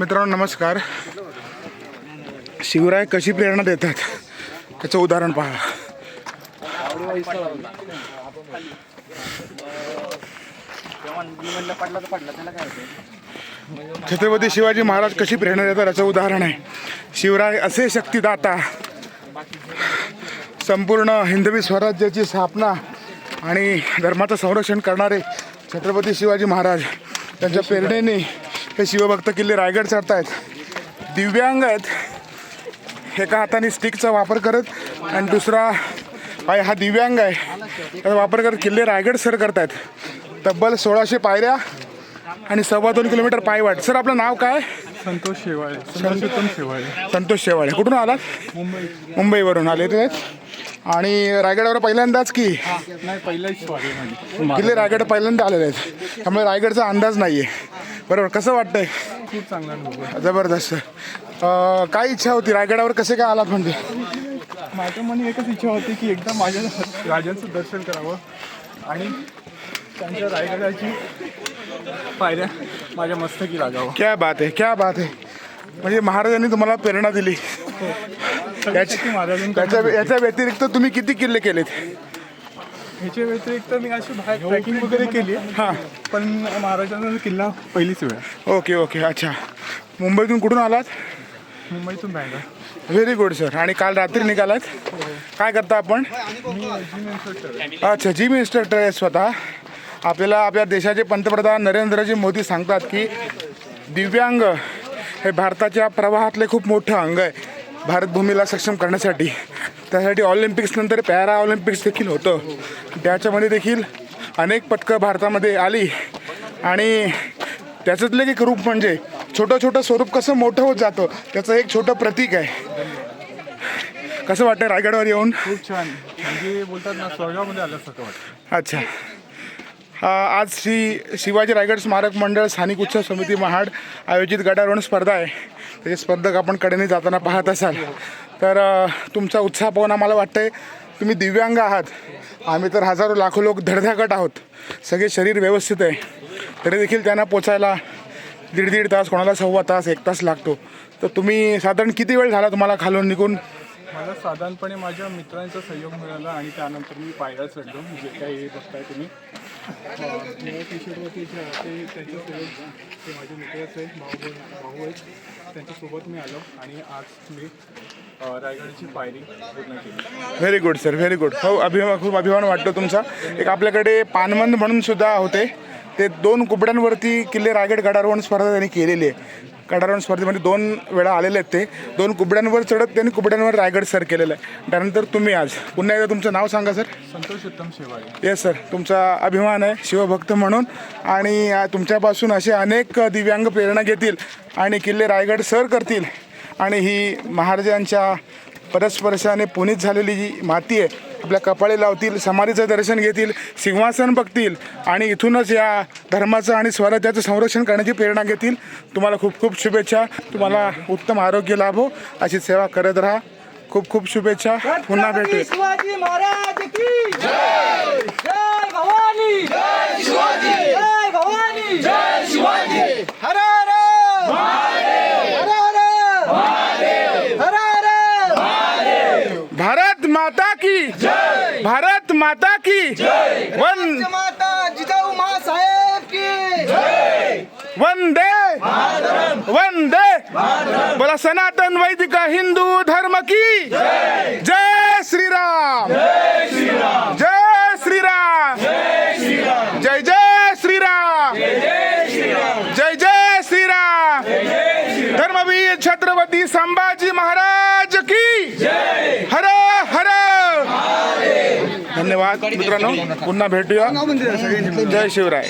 मित्रांनो नमस्कार. शिवराय कशी प्रेरणा देतात? त्याचं उदाहरण पहा. छत्रपती शिवाजी महाराज कशी प्रेरणा देतात याचं उदाहरण आहे. शिवराय असे शक्तिदाता संपूर्ण हिंदवी स्वराज्याची स्थापना आणि धर्माचं संरक्षण करणारे छत्रपती शिवाजी महाराज त्यांच्या प्रेरणेने हे शिवभक्त किल्ले रायगड चढतायत. दिव्यांग आहेत. एका हाताने स्टिकचा वापर करत आणि दुसरा पाय हा दिव्यांग आहे. त्याचा वापर करत किल्ले रायगड सर करतायत. तब्बल सोळाशे पायऱ्या आणि सव्वा दोन किलोमीटर पायवाट सर आपलं नाव काय? संतोष शेवाळे. संतोषोत्तम शेवाळे. संतोष शेवाळे. कुठून आलात? मुंबई. मुंबईवरून आले ते. आणि रायगडावर पहिल्यांदाच की. नाही किल्ले रायगड पहिल्यांदा आलेले आहेत. त्यामुळे रायगडचा अंदाज नाही आहे बरोबर कसं वाटतंय? खूप चांगला. जबरदस्त. काय इच्छा होती? रायगडावर कसे काय आलात म्हणजे? माझ्या मनी एकच इच्छा होती की एकदा माझ्या राजांचं दर्शन करावं आणि त्यांच्या रायगडाची पायऱ्या माझ्या मस्तकी लागावं. क्या बात आहे क्या बात आहे. म्हणजे महाराजांनी तुम्हाला प्रेरणा दिली. त्याच्या याच्या व्यतिरिक्त तुम्ही किती किल्ले केलेत? ह्याच्या व्यतिरिक्त मी अशी बाहेर ट्रेकिंग वगैरे केली. हां. पण महाराजांचा किल्ला पहिलीच वेळ. Okay okay. अच्छा. मुंबईतून कुठून आलात? मुंबईतून बँगलोर. व्हेरी गुड सर आणि काल रात्री निघालात? काय करता आपण? अच्छा जिम इन्स्ट्रक्टर आहे स्वतः. आपल्याला आपल्या देशाचे पंतप्रधान नरेंद्रजी मोदी सांगतात की दिव्यांग हे भारताच्या प्रवाहातले खूप मोठं अंग आहे. भारतभूमीला सक्षम करण्यासाठी. त्यासाठी ऑलिम्पिक्स नंतर पॅरा ऑलिम्पिक्स देखील होतं. त्याच्यामध्ये देखील अनेक पदकं भारतामध्ये आली. आणि त्याच्यातलं एक रूप म्हणजे छोटं छोटं स्वरूप कसं मोठं होत जातं त्याचं एक छोटं प्रतीक आहे. कसं वाटतं रायगडावर येऊन? खूप छान. म्हणजे बोलतात ना स्वर्गामध्ये आल्यासारखं वाटतं. अच्छा. आज श्री शिवाजी रायगड स्मारक मंडळ स्थानिक उत्सव समिती महाड आयोजित गडारोहण स्पर्धा आहे. त्याचे स्पर्धक आपण कडेने जाताना पाहत असाल. तर तुमचा उत्साह पाहून आम्हाला वाटतंय तुम्ही दिव्यांग आहात. आम्ही तर हजारो लाखो लोक धडधाकट आहोत. सगळे शरीर व्यवस्थित आहे. तरी देखील त्यांना पोचायला दीड दीड तास कोणाला सव्वा तास एक तास लागतो. तर तुम्ही साधारण किती वेळ झाला तुम्हाला खालून निघून? मला साधारणपणे माझ्या मित्रांचा सहयोग मिळाला आणि त्यानंतर मी पायऱ्या चढलो. जे काही बघताय तुम्ही. टी शर्टवरती जे आहे ते त्यांचे सहयोग ते माझे मित्रच आहेत भाऊ बहीण- भाऊ आहेत. त्यांच्यासोबत मी आलो आणि आज मी रायगडची पायरी पूर्ण केली. Very good sir very good हो अभिमान खूप अभिमान वाटतो तुमचा. एक आपल्याकडे पानमंद म्हणून सुद्धा होते. ते दोन कुबड्यांवरती किल्ले रायगड गडारोहण स्पर्धा त्यांनी केलेली आहे. गडारोहण स्पर्धेमध्ये दोन वेळा आलेले आहेत ते. दोन कुबड्यांवर चढत त्यांनी कुबड्यांवर रायगड सर केलेलं आहे. त्यानंतर तुम्ही आज पुन्हा एकदा तुमचं नाव सांगा सर. संतोष उत्तम शेवाळे. येस सर तुमचा अभिमान आहे शिवभक्त म्हणून. आणि तुमच्यापासून असे अनेक दिव्यांग प्रेरणा घेतील आणि किल्ले रायगड सर करतील. आणि ही महाराजांच्या परस्पर्शाने पुनीत झालेली जी माती आहे आपल्या कपाळी लावतील समाधीचं दर्शन घेतील सिंहासन बघतील आणि इथूनच या धर्माचं आणि स्वराज्याचं संरक्षण करण्याची प्रेरणा घेतील. तुम्हाला खूप खूप शुभेच्छा. तुम्हाला उत्तम आरोग्य लाभो. अशी सेवा करत राहा. खूप खूप शुभेच्छा. पुन्हा भेटू माता की। जय। भारत माता की। जय। वन माता जिजाऊ साहेब की। जय। वंदे। वंदे। बोला सनातन वैदिक हिंदू धर्म की। जय। श्रीराम। जय श्रीराम। जय जय जय श्रीराम। जय जय श्रीराम। धर्मवीर छत्रपती संभाजी महाराज। धन्यवाद. मित्रांनो पुन्हा भेटूया. जय शिवराय.